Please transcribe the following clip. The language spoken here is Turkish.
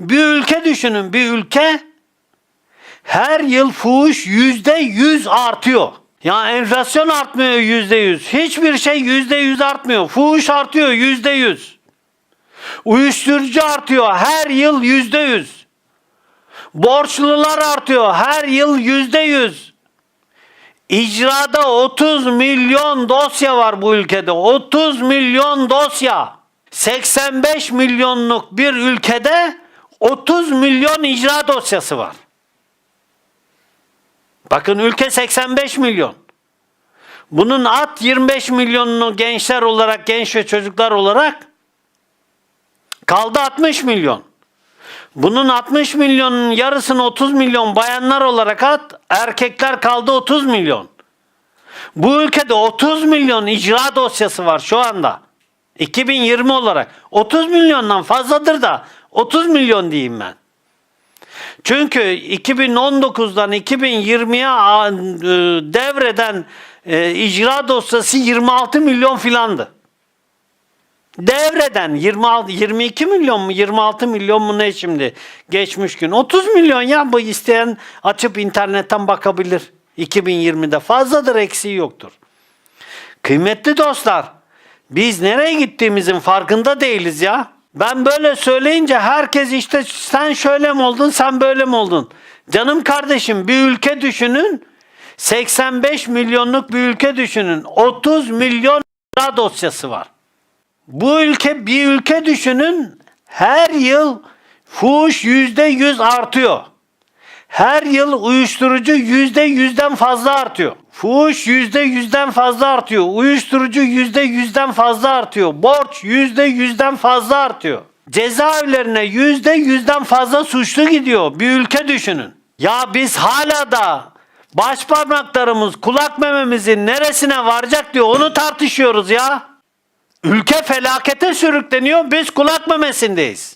Bir ülke düşünün bir ülke her yıl fuhuş yüzde yüz artıyor. Ya enflasyon artmıyor yüzde yüz. Hiçbir şey yüzde yüz artmıyor. Fuhuş artıyor yüzde yüz. Uyuşturucu artıyor her yıl yüzde yüz. Borçlular artıyor her yıl yüzde yüz. İcrada 30 milyon dosya var bu ülkede. 30 milyon dosya. 85 milyonluk bir ülkede 30 milyon icra dosyası var. Bakın ülke 85 milyon. Bunun at 25 milyonunu gençler olarak, genç ve çocuklar olarak kaldı 60 milyon. Bunun 60 milyonun yarısını 30 milyon bayanlar olarak at, erkekler kaldı 30 milyon. Bu ülkede 30 milyon icra dosyası var şu anda. 2020 olarak 30 milyondan fazladır da 30 milyon diyeyim ben. Çünkü 2019'dan 2020'ye a- e, devreden e, icra dosyası 26 milyon filandı. Devreden 26 22 milyon mu 26 milyon mu ne şimdi geçmiş gün 30 milyon ya bu isteyen açıp internetten bakabilir 2020'de fazladır eksiği yoktur. Kıymetli dostlar biz nereye gittiğimizin farkında değiliz ya. Ben böyle söyleyince herkes işte sen şöyle mi oldun sen böyle mi oldun? Canım kardeşim bir ülke düşünün 85 milyonluk bir ülke düşünün 30 milyon lira dosyası var. Bu ülke bir ülke düşünün her yıl fuhuş yüzde yüz artıyor. Her yıl uyuşturucu yüzde yüzden fazla artıyor. Fuhuş yüzde yüzden fazla artıyor. Uyuşturucu yüzde yüzden fazla artıyor. Borç yüzde yüzden fazla artıyor. Cezaevlerine yüzde yüzden fazla suçlu gidiyor. Bir ülke düşünün. Ya biz hala da baş parmaklarımız kulak mememizin neresine varacak diyor onu tartışıyoruz ya. Ülke felakete sürükleniyor biz kulak memesindeyiz.